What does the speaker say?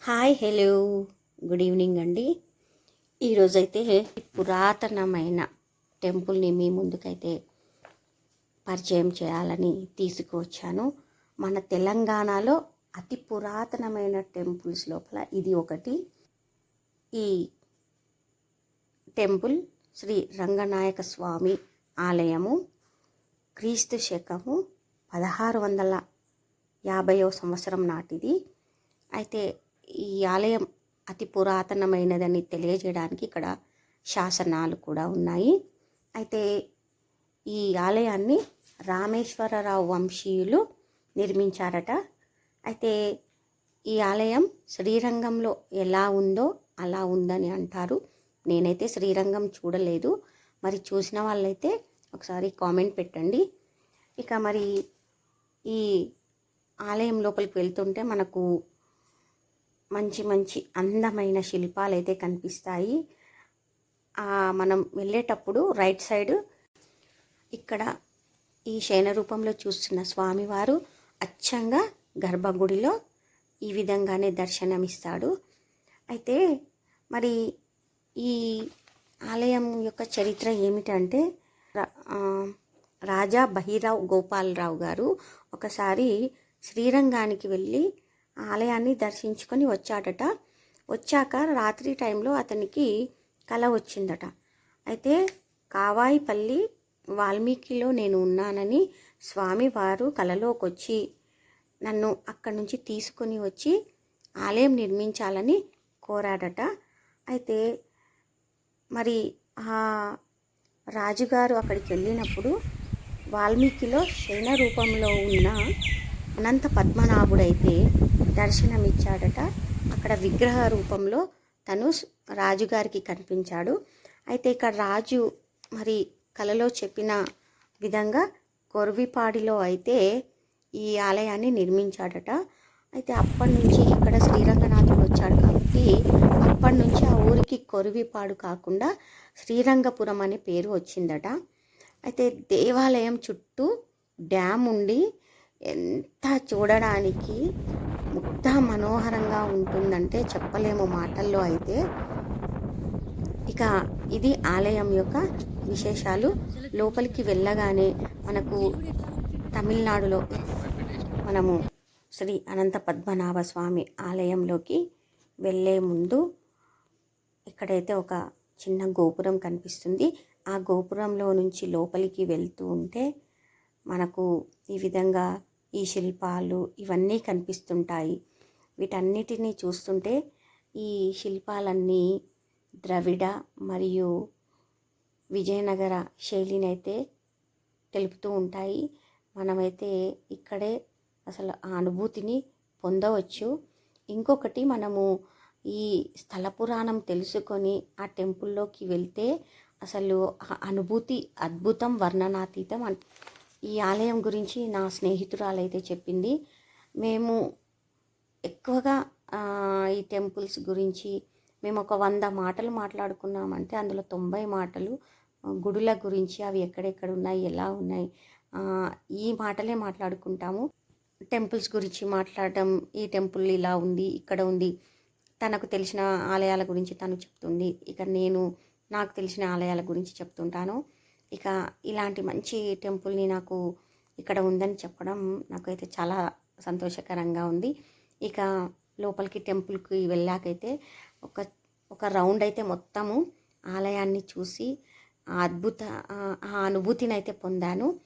Hi hello. Good evening అండి. ఈరోజైతే పురాతనమైన టెంపుల్ని మీ ముందుకైతే పరిచయం చేయాలని తీసుకువచ్చాను. మన తెలంగాణలో అతి పురాతనమైన టెంపుల్స్ లోపల ఇది ఒకటి. ఈ టెంపుల్ శ్రీ రంగనాయక స్వామి ఆలయము క్రీస్తు శకము పదహారు వందల యాభైవ సంవత్సరం నాటిది. అయితే ఈ ఆలయం అతి పురాతనమైనదని తెలియజేయడానికి ఇక్కడ శాసనాలు కూడా ఉన్నాయి. అయితే ఈ ఆలయాన్ని రామేశ్వరరావు వంశీయులు నిర్మించారట. అయితే ఈ ఆలయం శ్రీరంగంలో ఎలా ఉందో అలా ఉందని అంటారు. నేనైతే శ్రీరంగం చూడలేదు. మరి చూసిన వాళ్ళైతే ఒకసారి కామెంట్ పెట్టండి. ఇక మరి ఈ ఆలయం లోపలికి వెళ్తుంటే మనకు మంచి మంచి అందమైన శిల్పాలు అయితే కనిపిస్తాయి మనం వెళ్ళేటప్పుడు రైట్ సైడ్ ఇక్కడ ఈ శయన రూపంలో చూస్తున్న స్వామివారు అచ్చంగా గర్భగుడిలో ఈ విధంగానే దర్శనమిస్తాడు. అయితే మరి ఈ ఆలయం యొక్క చరిత్ర ఏమిటంటే రా- రాజా బహిరావు గోపాలరావు గారు ఒకసారి శ్రీరంగానికి వెళ్ళి ఆలయాన్ని దర్శించుకొని వచ్చాడట. వచ్చాక రాత్రి టైంలో అతనికి కల వచ్చిందట. అయితే కావాయిపల్లి వాల్మీకిలో నేను ఉన్నానని స్వామివారు కలలోకి వచ్చి నన్ను అక్కడి నుంచి తీసుకొని వచ్చి ఆలయం నిర్మించాలని కోరాడట. అయితే మరి ఆ రాజుగారు అక్కడికి వెళ్ళినప్పుడు వాల్మీకిలో శయన రూపంలో ఉన్న అనంత పద్మనాభుడైతే దర్శనమిచ్చాడట. అక్కడ విగ్రహ రూపంలో తను రాజుగారికి కనిపించాడు. అయితే ఇక్కడ రాజు మరి కలలో చెప్పిన విధంగా గొర్విపాడిలో అయితే ఈ ఆలయాన్ని నిర్మించాడట. అయితే అప్పటి నుంచి ఇక్కడ శ్రీరంగనాథుడు వచ్చాడు కాబట్టి అప్పటి నుంచి ఆ ఊరికి కొరివిపాడు కాకుండా శ్రీరంగపురం అనే పేరు వచ్చిందట. అయితే దేవాలయం చుట్టూ డ్యామ్ ఉండి ఎంత చూడడానికి ముగ్ధ మనోహరంగా ఉంటుందంటే చెప్పలేము మాటల్లో అయితే. ఇక ఇది ఆలయం యొక్క విశేషాలు. లోపలికి వెళ్ళగానే మనకు తమిళనాడులో మనము శ్రీ అనంత పద్మనాభ స్వామి ఆలయంలోకి వెళ్ళే ముందు ఇక్కడైతే ఒక చిన్న గోపురం కనిపిస్తుంది. ఆ గోపురంలో నుంచి లోపలికి వెళ్తూ ఉంటే మనకు ఈ విధంగా ఈ శిల్పాలు ఇవన్నీ కనిపిస్తుంటాయి. వీటన్నిటినీ చూస్తుంటే ఈ శిల్పాలన్నీ ద్రవిడ మరియు విజయనగర శైలిని అయితే తెలుపుతూ ఉంటాయి. మనమైతే ఇక్కడే అసలు ఆ అనుభూతిని పొందవచ్చు. ఇంకొకటి మనము ఈ స్థల పురాణం తెలుసుకొని ఆ టెంపుల్లోకి వెళ్తే అసలు ఆ అనుభూతి అద్భుతం వర్ణనాతీతం అంట ఈ ఆలయం గురించి నా స్నేహితురాలైతే చెప్పింది. మేము ఎక్కువగా ఈ టెంపుల్స్ గురించి మేము ఒక వంద మాటలు మాట్లాడుకున్నామంటే అందులో తొంభై మాటలు గుడుల గురించి అవి ఎక్కడెక్కడ ఉన్నాయి ఎలా ఉన్నాయి ఈ మాటలే మాట్లాడుకుంటాము. టెంపుల్స్ గురించి మాట్లాడటం ఈ టెంపుల్ ఇలా ఉంది ఇక్కడ ఉంది తనకు తెలిసిన ఆలయాల గురించి తను చెప్తుంది. ఇక నేను నాకు తెలిసిన ఆలయాల గురించి చెప్తుంటాను. ఇక ఇలాంటి మంచి టెంపుల్ని నాకు ఇక్కడ ఉందని చెప్పడం నాకైతే చాలా సంతోషకరంగా ఉంది. ఇక లోపలికి టెంపుల్కి వెళ్ళాకైతే ఒక ఒక రౌండ్ అయితే మొత్తము ఆలయాన్ని చూసి ఆ అద్భుత ఆ- ఆ అనుభూతిని అయితే పొందాను.